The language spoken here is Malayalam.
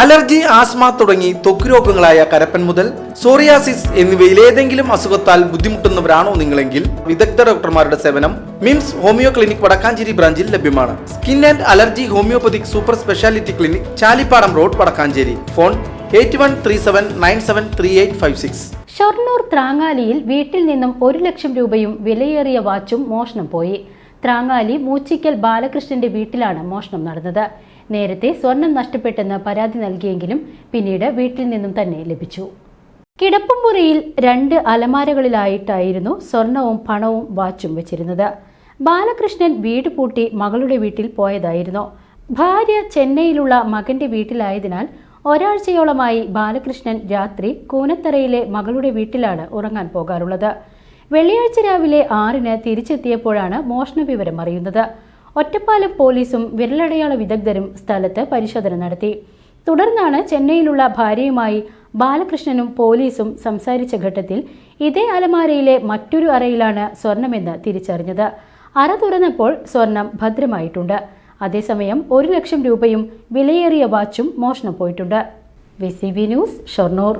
അലർജി ആസ്മ തുടങ്ങി ത്വക്ക് രോഗങ്ങളായ കരപ്പൻ മുതൽ സോറിയാസിസ് എന്നിവയിൽ ഏതെങ്കിലും അസുഖത്താൽ ബുദ്ധിമുട്ടുന്നവരാണോ നിങ്ങളെങ്കിൽ വിദഗ്ധ ഡോക്ടർമാരുടെ സേവനം മിംസ് ഹോമിയോ ക്ലിനിക് വടക്കാഞ്ചേരി ബ്രാഞ്ചിൽ ലഭ്യമാണ്. Skin and allergy homeopathic super speciality clinic Chalippadam road Vadakkanchery. Phone eight one three seven nine seven three eight five six. Shoranur ത്രാങ്ങാലിയിൽ വീട്ടിൽ നിന്നും ഒരു ലക്ഷം രൂപയും വിലയേറിയ വാച്ചും മോഷണം പോയി. ത്രാങ്ങാലി മൂച്ചിക്കൽ ബാലകൃഷ്ണന്റെ വീട്ടിലാണ് മോഷണം നടന്നത്. നേരത്തെ സ്വർണം നഷ്ടപ്പെട്ടെന്ന് പരാതി നൽകിയെങ്കിലും പിന്നീട് വീട്ടിൽ നിന്നും തന്നെ ലഭിച്ചു. കിടപ്പുമുറിയിൽ രണ്ട് അലമാരകളിലായിട്ടായിരുന്നു സ്വർണവും പണവും വാച്ചും വെച്ചിരുന്നത്. ബാലകൃഷ്ണൻ വീട് പൂട്ടി മകളുടെ വീട്ടിൽ പോയതായിരുന്നു. ഭാര്യ ചെന്നൈയിലുള്ള മകന്റെ വീട്ടിലായതിനാൽ ഒരാഴ്ചയോളമായി ബാലകൃഷ്ണൻ രാത്രി കൂനത്തറയിലെ മകളുടെ വീട്ടിലാണ് ഉറങ്ങാൻ പോകാറുള്ളത്. വെള്ളിയാഴ്ച രാവിലെ ആറിന് തിരിച്ചെത്തിയപ്പോഴാണ് മോഷണ വിവരം അറിയുന്നത്. ഒറ്റപ്പാലം പോലീസും വിരലടയാള വിദഗ്ധരും സ്ഥലത്ത് പരിശോധന നടത്തി. തുടർന്നാണ് ചെന്നൈയിലുള്ള ഭാര്യയുമായി ബാലകൃഷ്ണനും പോലീസും സംസാരിച്ച ഘട്ടത്തിൽ ഇതേ അലമാരയിലെ മറ്റൊരു അറയിലാണ് സ്വർണമെന്ന് തിരിച്ചറിഞ്ഞത്. അറ തുറന്നപ്പോൾ സ്വർണം ഭദ്രമായിട്ടുണ്ട്. അതേസമയം ഒരു ലക്ഷം രൂപയും വിലയേറിയ വാച്ചും മോഷണം പോയിട്ടുണ്ട്. V news Shoranur.